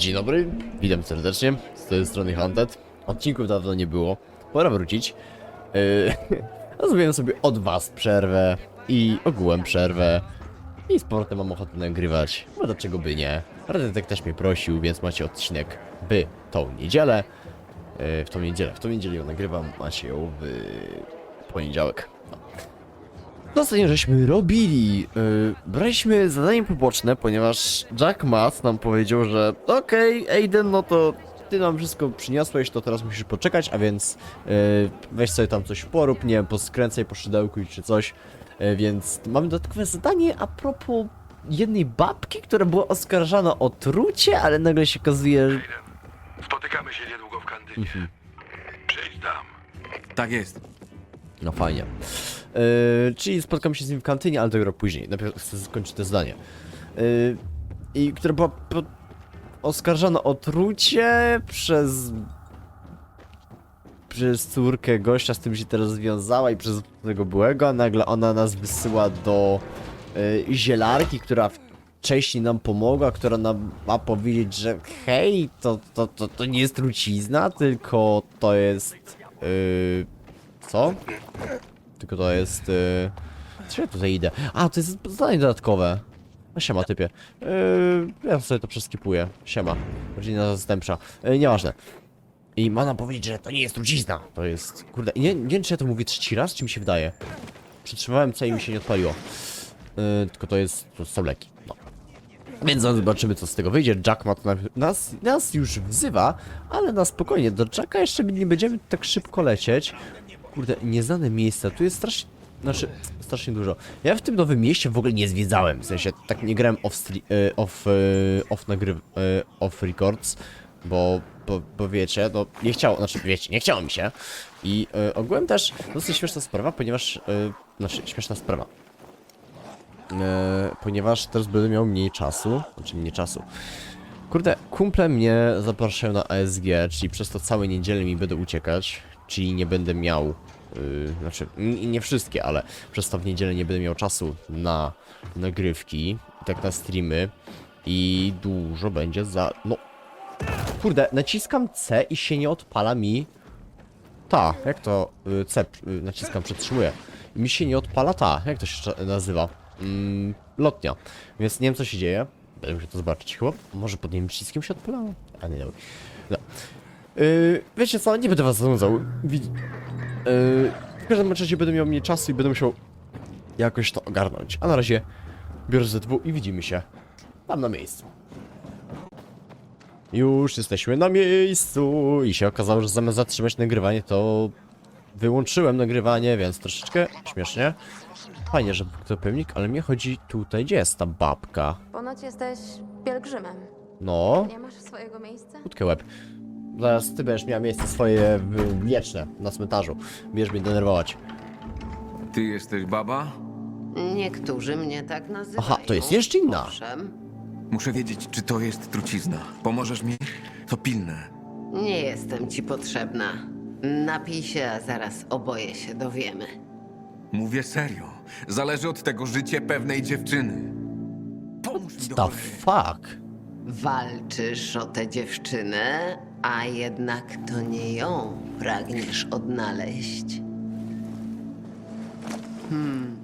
Dzień dobry, witam serdecznie, z tej strony Hunted. Odcinków dawno nie było, pora wrócić. Yy, sobie od was przerwę i ogółem przerwę. I sportem mam ochotę nagrywać, no dlaczego by nie. Radetek też mnie prosił, więc macie odcinek by tą niedzielę. Yy, w tą niedzielę, w tą niedzielę ją nagrywam, macie ją w poniedziałek. No. Ostatnio żeśmy robili, yy, braliśmy zadanie poboczne, ponieważ Jack Mass nam powiedział, że okej, Aiden, no to ty nam wszystko przyniosłeś, to teraz musisz poczekać, a więc yy, weź sobie tam coś porób, nie wiem, poskręcaj po szydełku czy coś, yy, więc mamy dodatkowe zadanie a propos jednej babki, która była oskarżana o trucie, ale nagle się okazuje, że... Spotykamy się niedługo w kantynie. Przyjdź tam. Tak jest. No fajnie. Yy, czyli spotkam się z nim w kantynie, ale dopiero później. Najpierw chcę skończyć to zdanie. Yy, I która była po, oskarżona o trucie przez. przez córkę gościa, z tym się teraz związała i przez tego byłego, a nagle ona nas wysyła do yy, zielarki, która wcześniej nam pomogła, która nam ma powiedzieć, że hej, to, to, to, to nie jest trucizna, tylko to jest. Yy, co? Tylko to jest... Yy... Co ja tutaj idę? A, to jest zadanie dodatkowe. No siema typie. Yy, ja sobie to przeskipuję. Siema. Rodzina zastępcza. Yy, nieważne. I ma nam powiedzieć, że to nie jest trucizna. To jest... Kurde, nie, nie wiem czy ja to mówię trzeci raz, czy mi się wydaje. Przytrzymałem co i mi się nie odpaliło. Yy, tylko to jest... to są leki. No. Więc zobaczymy co z tego wyjdzie. Jack ma na, nas, nas już wzywa, ale na spokojnie. Do Jacka jeszcze nie będziemy tak szybko lecieć. Kurde, nieznane miejsca. Tu jest strasznie. Znaczy, strasznie dużo. Ja w tym nowym mieście w ogóle nie zwiedzałem. W sensie, tak nie grałem off, e, off, e, off, nagry- e, off records, bo, bo, bo wiecie, no nie chciało, znaczy wiecie, nie chciało mi się. I e, ogółem też dosyć śmieszna sprawa, ponieważ, e, znaczy śmieszna sprawa. E, ponieważ teraz będę miał mniej czasu, znaczy mniej czasu. Kurde, kumple mnie zapraszają na ASG, czyli przez to całe niedzielę mi będę uciekać, czyli nie będę miał, yy, znaczy nie wszystkie, ale przez to w niedzielę nie będę miał czasu na nagrywki, tak na streamy i dużo będzie za, no, kurde, naciskam C i się nie odpala mi, ta, jak to, y, C, y, naciskam, przytrzymuję, i mi się nie odpala ta, jak to się nazywa, mm, lotnia, więc nie wiem co się dzieje, będę musiał to zobaczyć chyba, może pod jednym przyciskiem się odpalało, a nie, dobra. No. Yy, wiecie co, nie będę was zanudzał. Yy, w każdym razie będę miał mniej czasu i będę musiał jakoś to ogarnąć. A na razie biorę ZW i widzimy się tam na miejscu. Już jesteśmy na miejscu i się okazało, że zamiast zatrzymać nagrywanie, to wyłączyłem nagrywanie, więc troszeczkę śmiesznie. Fajnie, że był to pewnik, ale mnie chodzi tutaj, gdzie jest ta babka? Ponoć jesteś pielgrzymem. No, Nie masz swojego miejsca? Krótkie łeb. Zaraz ty będziesz miał miejsce swoje w- wieczne na cmentarzu. Będziesz mnie denerwować. Ty jesteś baba? Niektórzy mnie tak nazywają. Aha, to jest jeszcze inna. Owszem, Muszę wiedzieć, czy to jest trucizna. Pomożesz mi? To pilne. nie jestem ci potrzebna. Napij się, a zaraz oboje się dowiemy. Mówię serio. Zależy od tego życie pewnej dziewczyny. Pomóż mi The do cholery. fuck? Walczysz o tę dziewczynę, a jednak to nie ją pragniesz odnaleźć. Hmm.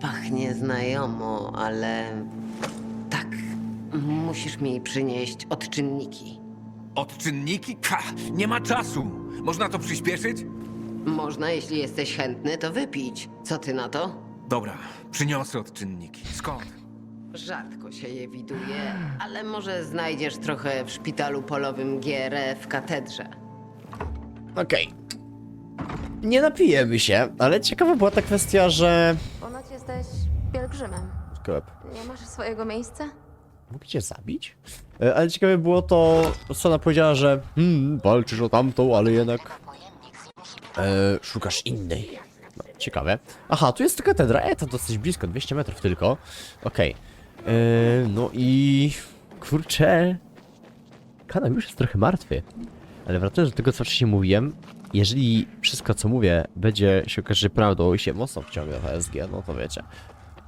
Pachnie znajomo, ale tak. Musisz mi przynieść odczynniki. Odczynniki? Ka! Nie ma czasu! Można to przyspieszyć? Można, jeśli jesteś chętny, to wypić. Co ty na to? Dobra, przyniosę odczynniki. Skąd? Rzadko się je widuje, ale może znajdziesz trochę w szpitalu polowym GR w katedrze. Okej. Nie napijemy się, ale ciekawa była ta kwestia, że... Ponoć jesteś pielgrzymem. Łeb. Nie masz swojego miejsca? Mógł cię zabić? E, Ale ciekawe było to, co ona powiedziała, że hmm, walczysz o tamtą, ale jednak e, szukasz innej. No, ciekawe. Aha, tu jest katedra, e, to dosyć blisko, 200 metrów tylko. Okej. E, No i... Kurczę... Kanał już jest trochę martwy. Ale wracając do tego, co wcześniej mówiłem, jeżeli wszystko, co mówię, będzie się okaże prawdą i się mocno wciągnie w HSG, no to wiecie.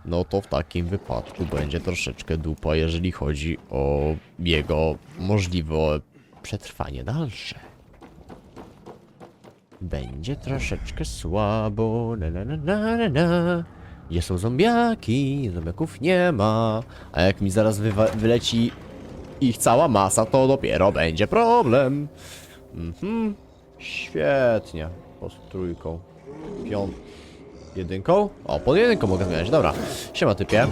no to w takim wypadku będzie troszeczkę dupa, jeżeli chodzi o jego możliwe przetrwanie dalsze. Będzie troszeczkę słabo, na na na na na. Gdzie są zombiaki? Zombiaków nie ma. A jak mi zaraz wyleci ich cała masa, to dopiero będzie problem. Mhm. Świetnie. Pod trójką. Piąt... Jedynką? O, pod jedynką mogę zmieniać, dobra. Siema typie.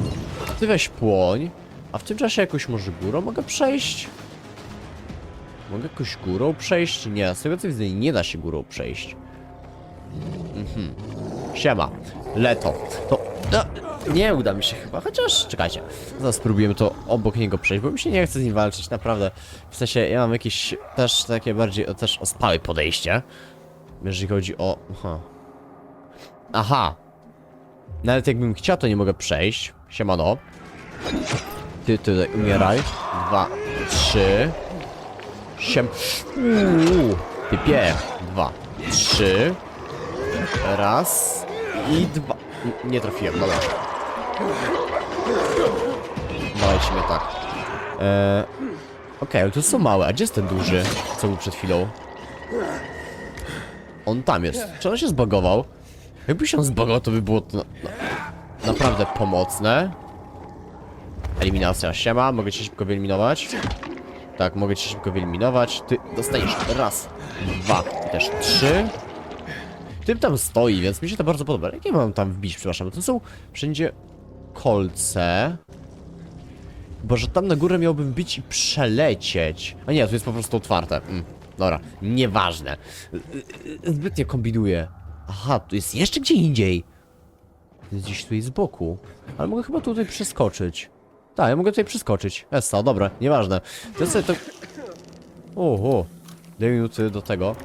Ty weź płoń. A w tym czasie jakoś może górą mogę przejść? Mogę jakoś górą przejść? Nie, z tego co widzę nie da się górą przejść. Mhm. Siema. Leto. To... No, nie uda mi się chyba, chociaż czekajcie. Zaraz spróbujemy to obok niego przejść, bo mi się nie chce z nim walczyć, naprawdę. W sensie, ja mam jakieś też takie bardziej o, też ospałe podejście. Jeżeli chodzi o... Aha. Aha. Nawet jakbym chciał, to nie mogę przejść. Siemano. Ty tutaj umieraj. Dwa, trzy. Siem... Uuu. Typie. Dwa, trzy. Raz. I dwa. Nie trafiłem, dobra. Dawajcie mnie tak. Eee, Okej, ale to są małe. A gdzie jest ten duży, co był przed chwilą? On tam jest. Czy on się zbagował? Jakby się on zbagował, to by było to na, na, naprawdę pomocne. Eliminacja. Siema, mogę cię szybko wyeliminować? Tak, mogę cię szybko wyeliminować. Ty dostaniesz raz, dwa też trzy. Typ tam stoi, więc mi się to bardzo podoba. Jakie mam tam wbić, przepraszam? To są wszędzie kolce. Bo że tam na górę miałbym być i przelecieć. A nie, tu jest po prostu otwarte. Mm, dobra, nieważne. Zbytnio kombinuję. Aha, tu jest jeszcze gdzie indziej. To jest gdzieś tutaj z boku. Ale mogę chyba tutaj przeskoczyć. Tak, ja mogę tutaj przeskoczyć. Essa, dobra, nieważne. To ja sobie to... Oho, dwie minuty do tego.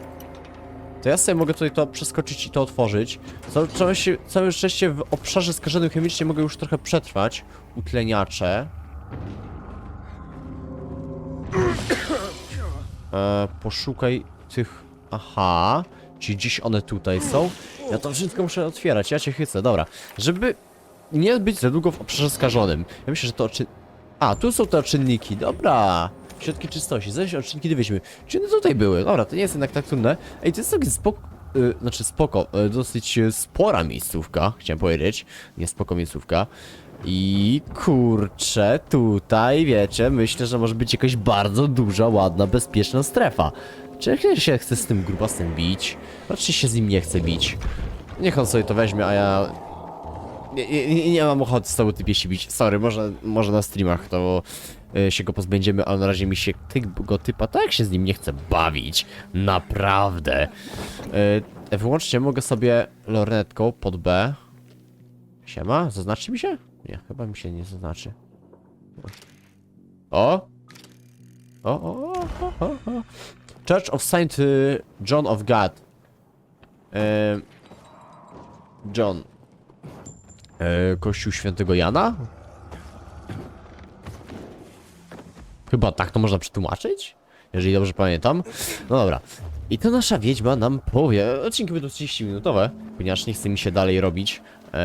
To ja sobie mogę tutaj to przeskoczyć i to otworzyć. Całe, całe, szczęście w obszarze skażonym chemicznie mogę już trochę przetrwać. Utleniacze. E, poszukaj tych... Aha. Czyli gdzieś one tutaj są. Ja to wszystko muszę otwierać, ja cię chycę, dobra. Żeby nie być za długo w obszarze skażonym. Ja myślę, że to czyn... A, tu są te czynniki, dobra. Środki czystości, zaś odczynki dowiedzimy. Czy one tutaj były? Dobra, to nie jest jednak tak trudne. Ej, to jest całkiem spoko... Y, znaczy spoko, y, dosyć y, spora miejscówka, chciałem powiedzieć. Nie spoko miejscówka. I kurczę, tutaj wiecie, myślę, że może być jakaś bardzo duża, ładna, bezpieczna strefa. Czy ja się chcę z tym grubasem bić? Raczej się z nim nie chcę bić. Niech on sobie to weźmie, a ja nie, nie, nie, mam ochoty z tobą typie się bić. Sorry, może, może na streamach to się go pozbędziemy, ale na razie mi się tego typa tak się z nim nie chce bawić. Naprawdę. Y, wyłącznie mogę sobie lornetką pod B. Siema, zaznaczy mi się? Nie, chyba mi się nie zaznaczy. O! O, o, o, o, o. Church of Saint y, John of God. Y, John. E, Kościół Świętego Jana? Chyba tak to można przetłumaczyć? Jeżeli dobrze pamiętam. No dobra. I to nasza wiedźma nam powie. Odcinki będą 30 minutowe, ponieważ nie chce mi się dalej robić e,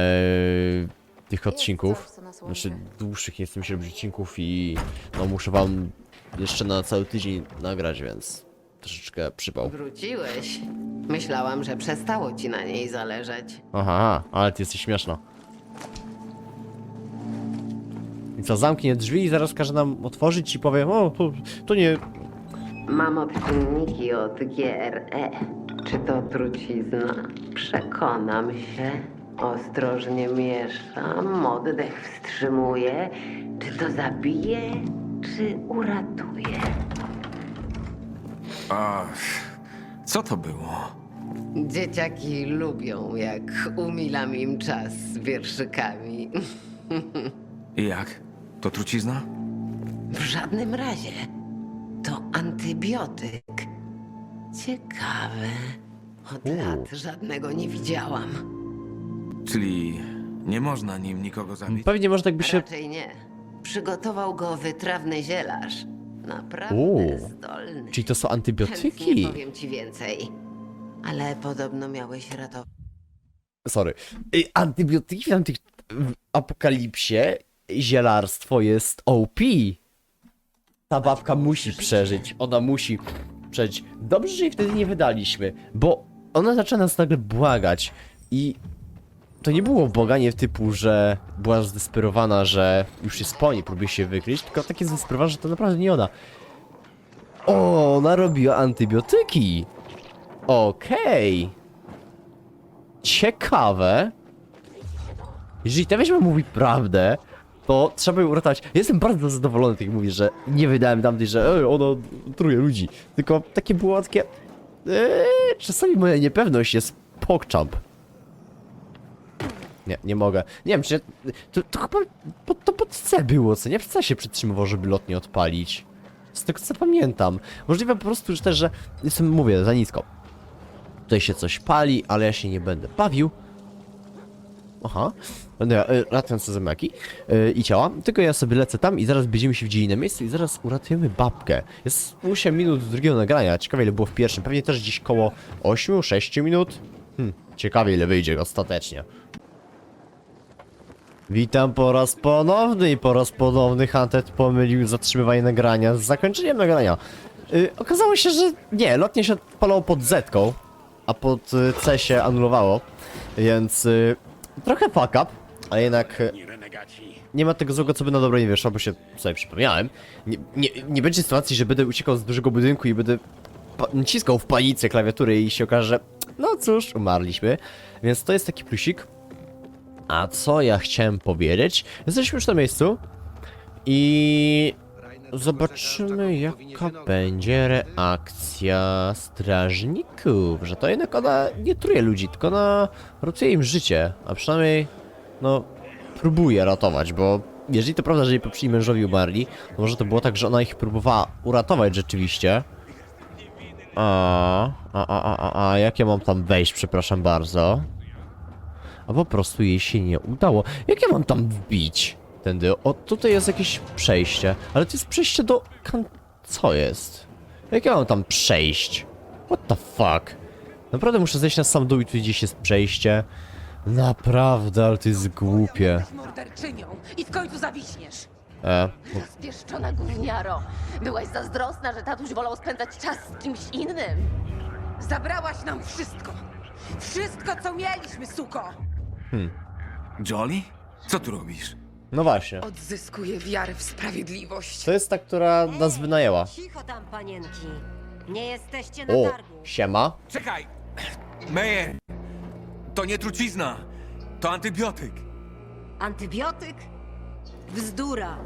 tych odcinków. Znaczy dłuższych nie chce mi się robić odcinków i no muszę wam jeszcze na cały tydzień nagrać, więc troszeczkę przypał. Wróciłeś. Myślałam, że przestało ci na niej zależeć. Aha, ale ty jesteś śmieszna. I co, zamknie drzwi i zaraz każe nam otworzyć i powie, o, to, to nie... Mam odczynniki od GRE. Czy to trucizna? Przekonam się. Ostrożnie mieszam, oddech wstrzymuję. Czy to zabije, czy uratuje? A, co to było? Dzieciaki lubią, jak umilam im czas z wierszykami. I jak? To trucizna? W żadnym razie. To antybiotyk. Ciekawe. Od U. lat żadnego nie widziałam. Czyli nie można nim nikogo zabić? Pewnie może tak by się... Raczej nie. Przygotował go wytrawny zielarz. Naprawdę U. zdolny. Czyli to są Chętnie antybiotyki? powiem ci więcej. Ale podobno miałeś ratować. Sorry. Antybiotyki w tamtych... w apokalipsie zielarstwo jest OP. Ta babka musi przeżyć, ona musi przeżyć. Dobrze, że jej wtedy nie wydaliśmy, bo ona zaczęła nas nagle błagać i to nie było błaganie typu, że była zdesperowana, że już jest po niej, próbuje się wykryć, tylko takie zdesperowane, że to naprawdę nie ona. O, ona robiła antybiotyki. Okej. Ciekawe. Jeżeli ta wieźma mówi prawdę, trzeba ją uratować. Jestem bardzo zadowolony, tak jak mówisz, że nie wydałem tamtej, że Ej, ona truje ludzi. Tylko takie było takie... Eee, czasami moja niepewność jest pokczamp. Nie, nie mogę. Nie wiem, czy... To, to chyba... To, to pod C było, co nie? W C się przytrzymywał, żeby lot nie odpalić. Z tego co pamiętam. Możliwe po prostu, że też, że... Jestem, mówię, za nisko. Tutaj się coś pali, ale ja się nie będę bawił. Aha. Będę y, ratujące zombiaki y, i ciała. Tylko ja sobie lecę tam i zaraz będziemy się widzieli na miejscu i zaraz uratujemy babkę. Jest 8 minut drugiego nagrania. Ciekawie ile było w pierwszym. Pewnie też gdzieś koło 8-6 minut. Hmm, ciekawie ile wyjdzie ostatecznie. Witam po raz ponowny i po raz ponowny Hunted pomylił zatrzymywanie nagrania z zakończeniem nagrania. Y, okazało się, że nie, lotnie się odpalało pod Z, a pod C się anulowało, więc y, trochę fuck up, ale jednak y, nie ma tego złego, co by na dobre nie wyszło, bo się sobie przypomniałem. Nie, nie, nie będzie sytuacji, że będę uciekał z dużego budynku i będę naciskał w panice klawiatury i się okaże, że no cóż, umarliśmy. Więc to jest taki plusik. A co ja chciałem powiedzieć? Jesteśmy już na miejscu i zobaczymy jaka będzie reakcja strażników, że to jednak ona nie truje ludzi, tylko ona ratuje im życie, a przynajmniej no próbuje ratować, bo jeżeli to prawda, że jej poprzedni mężowi umarli, to może to było tak, że ona ich próbowała uratować rzeczywiście. A, a, a, a, a, a jak ja mam tam wejść, przepraszam bardzo? a po prostu jej się nie udało. Jak ja mam tam wbić? Tędy. O, tutaj jest jakieś przejście. Ale to jest przejście do... kan- Co jest? Jak ja mam tam przejść? What the fuck? Naprawdę muszę zejść na sam dół i tu gdzieś jest przejście. Naprawdę, ale to jest głupie. Jesteś morderczynią i w końcu zawiśniesz. E, Spieszczona gówniaro. Byłaś zazdrosna, że tatuś wolał spędzać czas z kimś innym. Zabrałaś nam wszystko. Wszystko, co mieliśmy, suko. Jolly? Co tu robisz? No właśnie. Odzyskuję wiarę w sprawiedliwość. To jest ta, która nas wynajęła. Cicho tam, panienki. Nie jesteście na O, targu. siema. Czekaj! Meyer! To nie trucizna! To antybiotyk! Antybiotyk? Bzdura.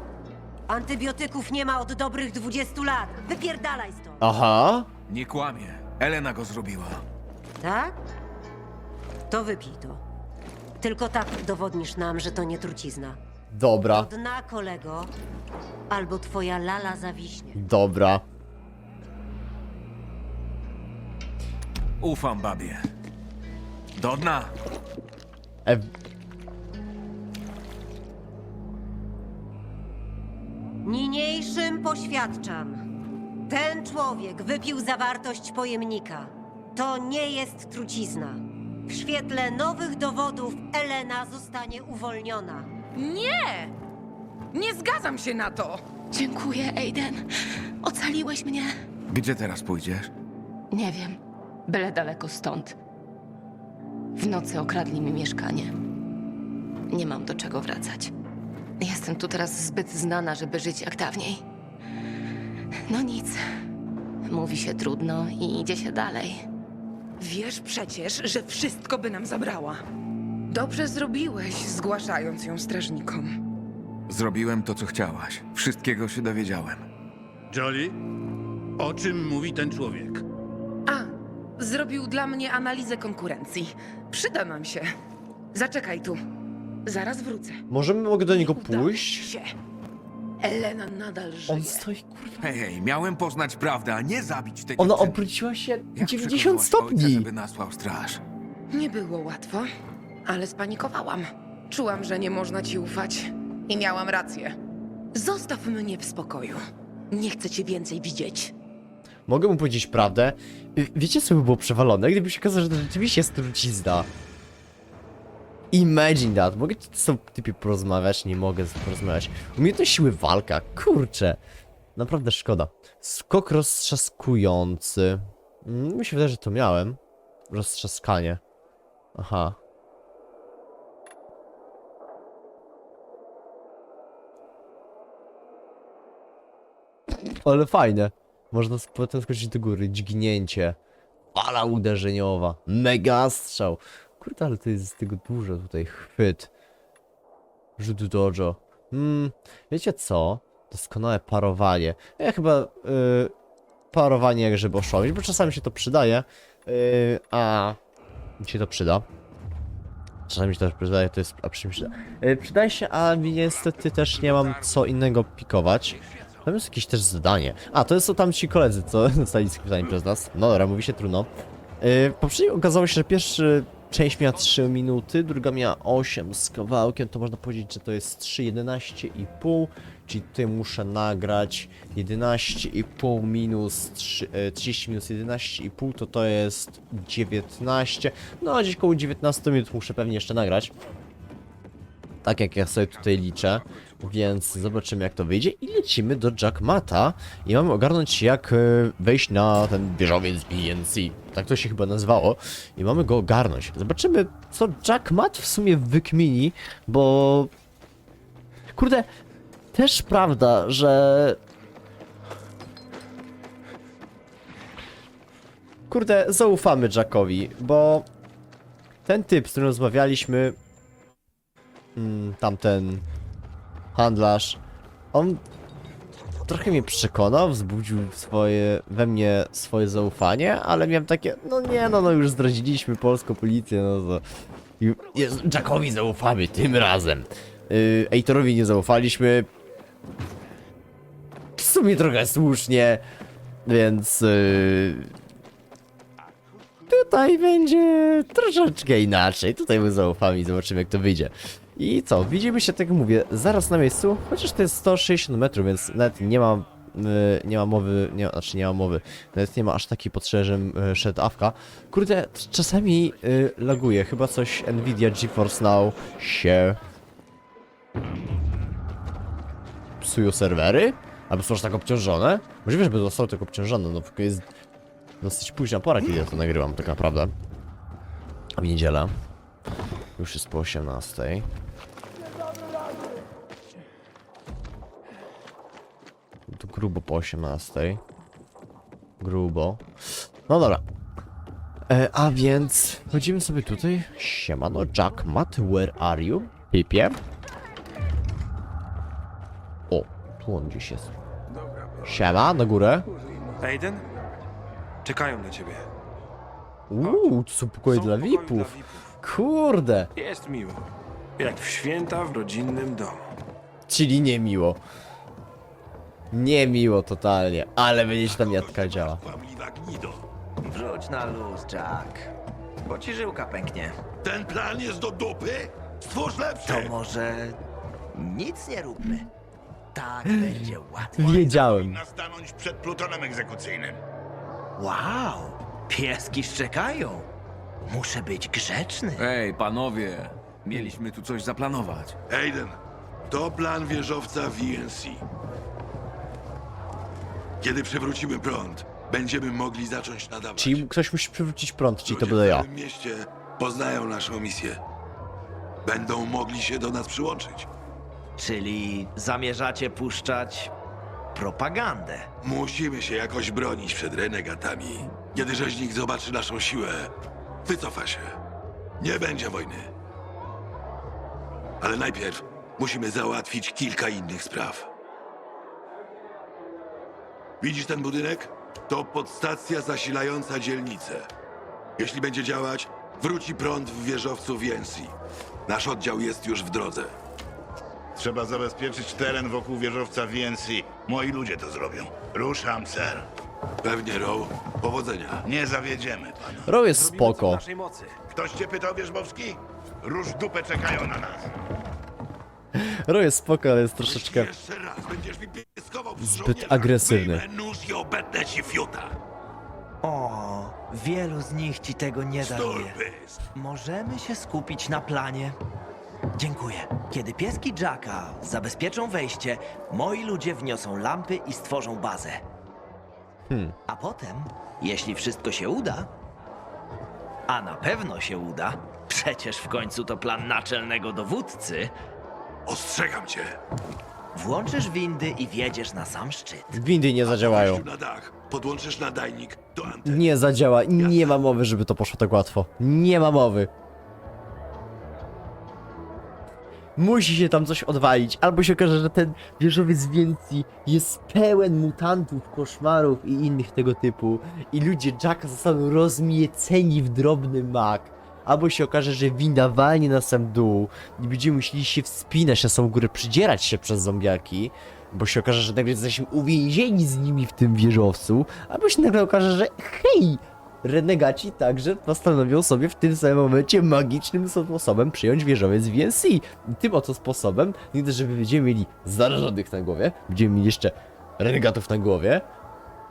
Antybiotyków nie ma od dobrych 20 lat. Wypierdalaj stąd. Aha. Nie kłamie. Elena go zrobiła. Tak? To wypij to. Tylko tak udowodnisz nam, że to nie trucizna. Dobra, Do dna, kolego. Albo twoja lala zawiśnie. dobra. Ufam babie. Do dna! E, Niniejszym poświadczam. Ten człowiek wypił zawartość pojemnika. To nie jest trucizna. W świetle nowych dowodów Elena zostanie uwolniona. Nie! Nie zgadzam się na to. Dziękuję, Aiden. Ocaliłeś mnie. Gdzie teraz pójdziesz? Nie wiem. Byle daleko stąd. W nocy okradli mi mieszkanie. Nie mam do czego wracać. Jestem tu teraz zbyt znana, żeby żyć jak dawniej. No nic. Mówi się trudno i idzie się dalej. Wiesz przecież, że wszystko by nam zabrała. Dobrze zrobiłeś, zgłaszając ją strażnikom. Zrobiłem to, co chciałaś. Wszystkiego się dowiedziałem. Jolly? O czym mówi ten człowiek? A, zrobił dla mnie analizę konkurencji. Przyda nam się. Zaczekaj tu. Zaraz wrócę. możemy mogę do niego Udało pójść? się. Elena nadal żyje. On stoi, kurwa. Hej, hej, miałem poznać prawdę, a nie zabić tej Ona dziewczyny. obróciła się Jak 90 przekonałaś stopni. Ojca, żeby nasłał straż. Nie było łatwo, ale spanikowałam. Czułam, że nie można ci ufać. I miałam rację. Zostaw mnie w spokoju. Nie chcę cię więcej widzieć. Mogę mu powiedzieć prawdę. Y, Wiecie, co by było przewalone? Gdyby się okazało, że to rzeczywiście jest trucizna. Imagine that. Mogę z typie porozmawiać? Nie mogę z porozmawiać. Umiejętność siły walka. Kurczę. Naprawdę szkoda. Skok roztrzaskujący. Mm, Mi się wydaje, że to miałem. Roztrzaskanie. Aha. Ale fajne. Można potem skoczyć do góry. Dźgnięcie. Fala uderzeniowa. Mega strzał. Kurde, ale to jest z tego dużo tutaj. Chwyt. Rzut dojo. Hmm, wiecie co? Doskonałe parowanie. Ja chyba y, parowanie, jak żeby oszłomić, bo czasami się to przydaje. y, a mi się to przyda. Czasami się też przydaje, to jest a przy przyda. Y, przydaje się, a niestety też nie mam co innego pikować. Tam jest jakieś też zadanie. A, to są tam ci koledzy, co dostali pytanie przez nas. No dobra, mówi się trudno. Yy, poprzednio okazało się, że pierwsza część miała 3 minuty, druga miała 8 z kawałkiem, to można powiedzieć, że to jest 3, 11,5, czyli tutaj muszę nagrać 11,5 minus 3, e, 30 minus 11,5 to to jest 19, no a gdzieś koło 19 minut muszę pewnie jeszcze nagrać. Tak jak ja sobie tutaj liczę, więc zobaczymy jak to wyjdzie. I lecimy do Jackmata. I mamy ogarnąć jak e, wejść na ten wieżowiec BNC, tak to się chyba nazywało. I mamy go ogarnąć. Zobaczymy co Jackmat w sumie wykmini, bo kurde, też prawda, że kurde, zaufamy Jackowi, bo ten typ, z którym rozmawialiśmy mm, tamten handlarz, on trochę mnie przekonał, wzbudził swoje, we mnie swoje zaufanie, ale miałem takie, no nie, no, no już zdradziliśmy polską policję, no to... Jest, Jackowi zaufamy, tym razem. Yy, Ejtorowi nie zaufaliśmy. W sumie trochę słusznie, więc... Yy, tutaj będzie troszeczkę inaczej. Tutaj mu zaufamy i zobaczymy jak to wyjdzie. I co, widzimy się, tak jak mówię, zaraz na miejscu, chociaż to jest 160 metrów, więc nawet nie ma, y, nie ma mowy, nie, znaczy nie ma mowy, nawet nie ma aż takiej potrzeby, żebym y, szedł awka. Kurde, czasami y, laguje, chyba coś Nvidia GeForce Now się psują serwery? Albo są aż tak obciążone? Możliwe, żeby zostały tak obciążone, no tylko jest dosyć późna pora, kiedy ja to nagrywam tak naprawdę. W niedzielę. Już jest po 18. grubo po 18. Grubo. No dobra. E, a więc chodzimy sobie tutaj. Siemano, Jack, Matt, where are you? Pipie. O, tu on gdzieś jest. Siema, na górę. Aiden? Czekają na ciebie. Uuu, tu są pokoje Są dla pokoje VIPów. dla VIPów. Kurde. Jest miło. Jak w święta w rodzinnym domu. Czyli niemiło. Niemiło totalnie, ale będzie się tam jadka działa. Kłamliwa gnido. Wróć na luz, Jack. Bo ci żyłka pęknie. Ten plan jest do dupy? Stwórz To lepszy! może nic nie róbmy. Tak będzie łatwo. Wiedziałem. Powinna stanąć przed plutonem egzekucyjnym. Wow! Pieski szczekają. Muszę być grzeczny. Ej, panowie, mieliśmy tu coś zaplanować. Aiden, to plan wieżowca VNC. Kiedy przywrócimy prąd, będziemy mogli zacząć nadawać. Czyli ktoś musi przywrócić prąd, czyli to Ludzie będę w ja. całym mieście poznają naszą misję. Będą mogli się do nas przyłączyć. Czyli zamierzacie puszczać propagandę. Musimy się jakoś bronić przed renegatami. Kiedy rzeźnik zobaczy naszą siłę, wycofa się. Nie będzie wojny. Ale najpierw musimy załatwić kilka innych spraw. Widzisz ten budynek? To podstacja zasilająca dzielnicę. Jeśli będzie działać, wróci prąd w wieżowcu Więcji. Nasz oddział jest już w drodze. Trzeba zabezpieczyć teren wokół wieżowca VNC. Moi ludzie to zrobią. Ruszam, ser. Pewnie, Row. Powodzenia. Nie zawiedziemy pana. Ro jest spoko. Ktoś cię pytał, Wierzbowski? Róż dupę czekają na nas. Ro jest spoko, ale jest troszeczkę... Jeszcze raz będziesz mi pieskował w Zbyt agresywny. Wyjmę nóż i obetnę ci fiuta. O, wielu z nich ci tego nie daruje. Sturpys! Możemy się skupić na planie. Dziękuję. Kiedy pieski Jacka zabezpieczą wejście, moi ludzie wniosą lampy i stworzą bazę. A potem, jeśli wszystko się uda, a na pewno się uda, przecież w końcu to plan naczelnego dowódcy, Ostrzegam cię! włączysz windy i wjedziesz na sam szczyt. Windy nie zadziałają. Wejściu na dach. Podłączysz nadajnik do anteny. Nie zadziała. Nie ma mowy, żeby to poszło tak łatwo. Nie ma mowy. Musi się tam coś odwalić, albo się okaże, że ten wieżowiec więcej jest pełen mutantów, koszmarów i innych tego typu i ludzie Jacka zostaną rozmieceni w drobny mak. Albo się okaże, że winda walnie na sam dół i będziemy musieli się wspinać na samą górę, przydzierać się przez zombiaki, bo się okaże, że nagle jesteśmy uwięzieni z nimi w tym wieżowcu, albo się nagle okaże, że hej, renegaci także postanowią sobie w tym samym momencie magicznym sposobem przyjąć wieżowiec VNC. I tym oto sposobem, nie dość, że będziemy mieli zarażonych na głowie, będziemy mieli jeszcze renegatów na głowie,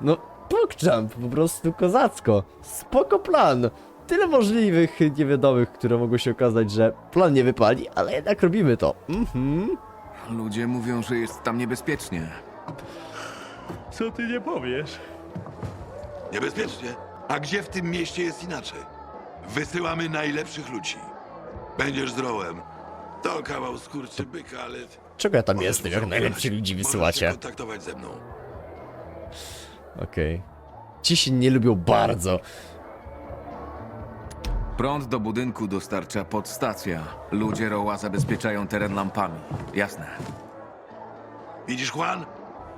no pokczamp, po prostu kozacko, spoko plan. Tyle możliwych niewiadomych, które mogą się okazać, że plan nie wypali, ale jednak robimy to. Mhm. Ludzie mówią, że jest tam niebezpiecznie. Co ty nie powiesz? Niebezpiecznie. A gdzie w tym mieście jest inaczej? Wysyłamy najlepszych ludzi. Będziesz zdrołem. To kawał skurczy byka, ale... Czego ja tam możesz jestem, jak najlepsi ludzi Możesz się wysyłacie? kontaktować ze mną. Okej. Ci się nie lubią bardzo. Prąd do budynku dostarcza podstacja. Ludzie Roła zabezpieczają teren lampami. Jasne. Widzisz, Juan?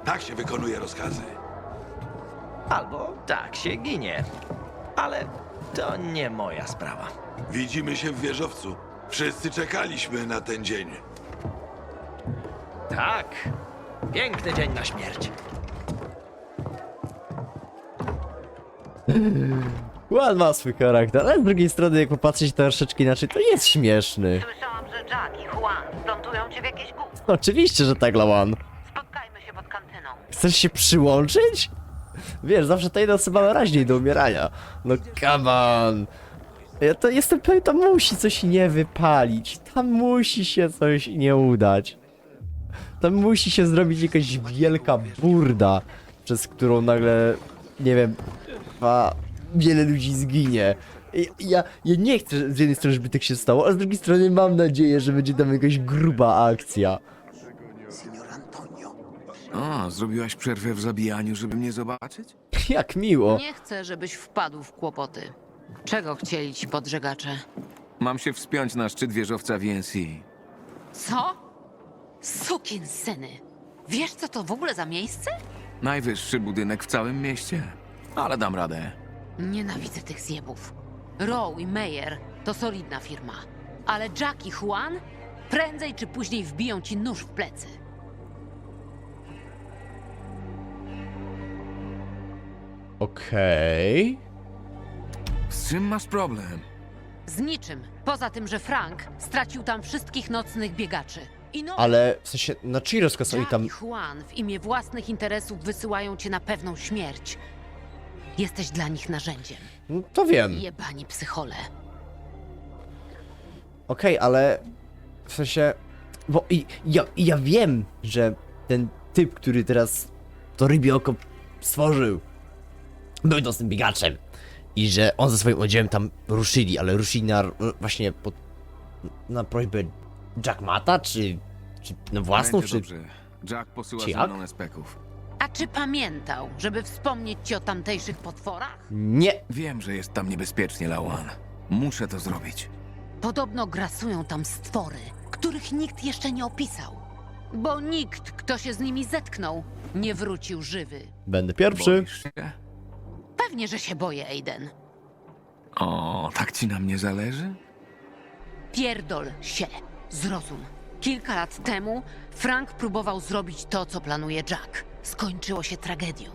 Tak się wykonuje rozkazy. Albo tak się ginie. Ale to nie moja sprawa. Widzimy się w wieżowcu. Wszyscy czekaliśmy na ten dzień. Tak. Piękny dzień na śmierć. Juan ma swój charakter, ale z drugiej strony, jak popatrzeć troszeczkę inaczej, to jest śmieszny. Słyszałam, że Jack i Juan plątują cię w jakieś gówno. Oczywiście, że tak, Lawan. Spotkajmy się pod kantyną. Chcesz się przyłączyć? Wiesz, zawsze ta jedna osoba naraźniej do umierania. No come on. Ja to jestem pewien, to musi coś nie wypalić. Tam musi się coś nie udać. Tam musi się zrobić jakaś wielka burda, przez którą nagle, nie wiem, a, wiele ludzi zginie. Ja, ja nie chcę z jednej strony, żeby tak się stało, a z drugiej strony mam nadzieję, że będzie tam jakaś gruba akcja. O, zrobiłaś przerwę w zabijaniu, żeby mnie zobaczyć? Jak miło. Nie chcę, żebyś wpadł w kłopoty. Czego chcieli ci podżegacze? Mam się wspiąć na szczyt wieżowca VNC. Co? Sukin syny. Wiesz, co to w ogóle za miejsce? Najwyższy budynek w całym mieście. Ale dam radę. Nienawidzę tych zjebów. Row i Meyer to solidna firma. Ale Jack i Juan prędzej czy później wbiją ci nóż w plecy. Okej. Z czym masz problem? Z niczym. Poza tym, że Frank stracił tam wszystkich nocnych biegaczy. I no... Ale w sensie, na czyj rozkaz oni Jack tam... i Juan w imię własnych interesów wysyłają cię na pewną śmierć. Jesteś dla nich narzędziem. No, to wiem. Jebani psychole. Okej, ale w sensie, bo i, ja, i ja wiem, że ten typ, który teraz to rybie oko stworzył, był nocnym biegaczem i że on ze swoim oddziałem tam ruszyli, ale ruszyli na, właśnie pod, na prośbę Jackmata, czy, czy na własną, Będzie czy... dobrze. Jack posyła czy ze jak? mną espeków. A czy pamiętał, żeby wspomnieć ci o tamtejszych potworach? Nie, Wiem, że jest tam niebezpiecznie, Lawan. Muszę to zrobić. Podobno grasują tam stwory, których nikt jeszcze nie opisał. Bo nikt, kto się z nimi zetknął, nie wrócił żywy. będę pierwszy. Boisz się? Pewnie, że się boję, Aiden. O, tak ci na mnie zależy? Pierdol się. Zrozum. Kilka lat temu Frank próbował zrobić to, co planuje Jack. Skończyło się tragedią.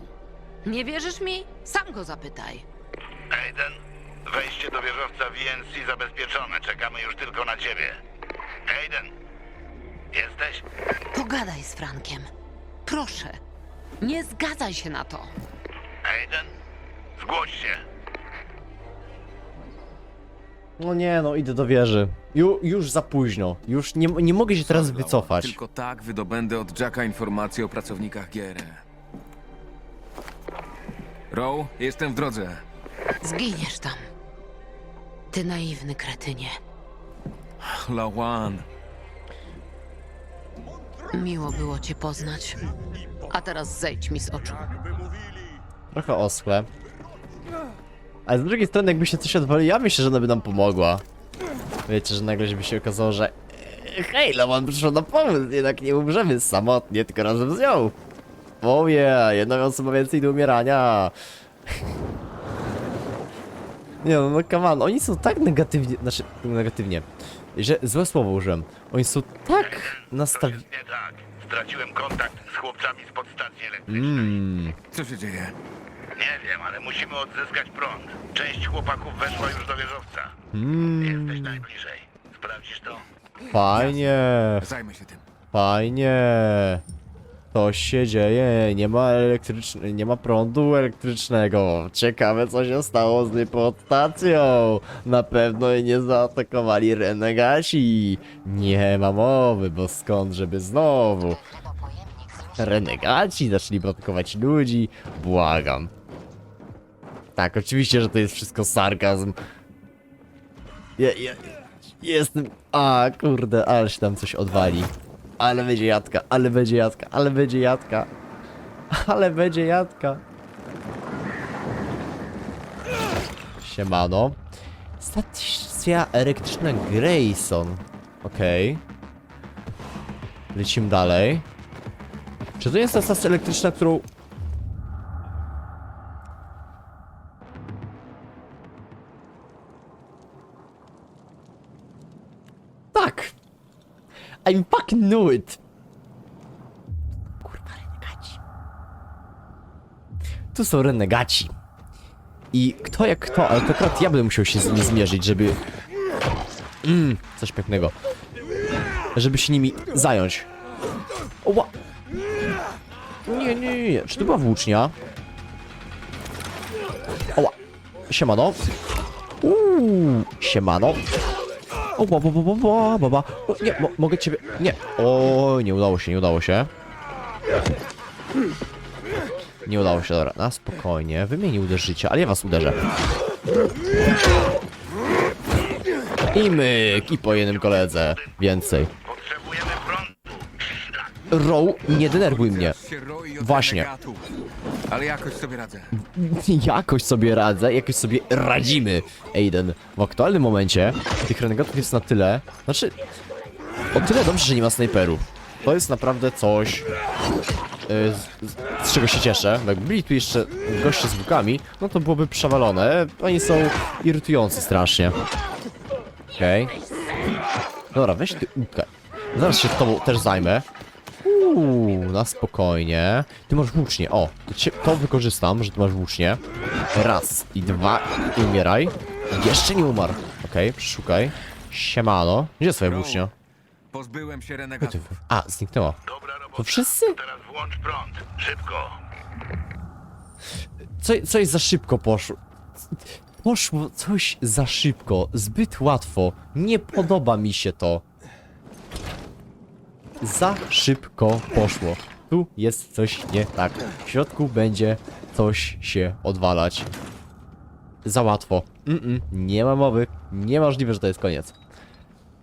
Nie wierzysz mi? Sam go zapytaj. Aiden, wejście do wieżowca VNC zabezpieczone. Czekamy już tylko na ciebie. Aiden, jesteś? Pogadaj z Frankiem. Proszę. Nie zgadzaj się na to. Aiden? Zgłoś się. No nie, no idę do wieży. Ju, już za późno. Już nie, nie mogę się teraz wycofać. Tylko tak wydobędę od Jacka informacje o pracownikach GRE. Row, jestem w drodze. Zginiesz tam. Ty naiwny kretynie. Lawan. Miło było cię poznać. A teraz zejdź mi z oczu. Trochę oschłe. Ale z drugiej strony, jakby się coś odwali, ja myślę, że ona by nam pomogła. Wiecie, że nagle by się okazało, że e, hej, Laman przyszła na pomysł, jednak nie umrzemy samotnie, tylko razem z nią. O yeah, jedna osoba więcej do umierania. Nie no, no come on, oni są tak negatywnie, znaczy negatywnie, że złe słowo użyłem. Oni są tak nastawieni... jest nie tak. Straciłem kontakt z chłopcami z podstacji elektrycznej. Mmm, Co się dzieje? Nie wiem, ale musimy odzyskać prąd. Część chłopaków weszła już do wieżowca. mmm, Jesteś najbliżej. Sprawdzisz to? fajnie. Zajmę się tym. Fajnie. Coś się dzieje, nie ma elektryczne, nie ma prądu elektrycznego. Ciekawe co się stało z stacją. Na pewno jej nie zaatakowali renegaci. Nie ma mowy, bo skąd żeby znowu. Renegaci zaczęli atakować ludzi. Błagam. Tak, oczywiście, że to jest wszystko sarkazm. Ja, ja, jestem... A, kurde, ale się tam coś odwali. Ale będzie jadka, ale będzie jadka, ale będzie jadka. Ale będzie jadka. Siemano. Stacja elektryczna Grayson. Okej. Lecimy dalej. Czy to jest ta stacja elektryczna, którą... I fucking knew it! Kurwa, renegaci. Tu są renegaci. I kto jak kto, ale to akurat ja będę musiał się z nimi zmierzyć, żeby... Mmm, coś pięknego. Żeby się nimi zająć. Oła! Nie, nie, nie, nie. Czy to była włócznia? Oła! Siemano. Uuu, siemano. O, ba, ba, ba, ba, Nie, mo mogę ciebie... Nie. O, nie udało się, nie udało się. Nie udało się, dobra. Na spokojnie. Wy mnie nie uderzycie, ale ja was uderzę. I myk, i po jednym koledze. Więcej. Row, nie denerwuj mnie. Właśnie. Ale jakoś sobie radzę. Jakoś sobie radzę, jakoś sobie radzimy, Aiden. W aktualnym momencie tych renegatów jest na tyle, znaczy, o tyle dobrze, że nie ma snajperów. To jest naprawdę coś, z, z, z czego się cieszę. bo Jakby byli tu jeszcze goście z łukami, no to byłoby przewalone. Oni są irytujący strasznie. Okej. Dobra, weź ty łódkę. Zaraz się tobą też zajmę. Uuu, na spokojnie. Ty masz włócznie, o. To, cię, to wykorzystam, że ty masz włócznie. Raz i dwa i umieraj. Jeszcze nie umarł. Okej, przeszukaj. Siemano. Gdzie jest twoja włócznia? Pozbyłem się renegatów. A, zniknęła. Dobra robota. To wszyscy? Teraz włącz prąd. Szybko. Co, coś za szybko poszło. Poszło coś za szybko, zbyt łatwo. Nie podoba mi się to. Za szybko poszło. Tu jest coś nie tak. W środku będzie coś się odwalać. Za łatwo. Mm -mm, nie ma mowy. Niemożliwe, że to jest koniec.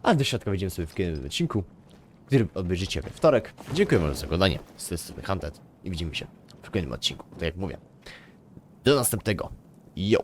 A do środka wejdziemy sobie w kolejnym odcinku, który obejrzycie we wtorek. Dziękuję bardzo za oglądanie. Z tej strony Hunted i widzimy się w kolejnym odcinku. Tak jak mówię. Do następnego. Yo!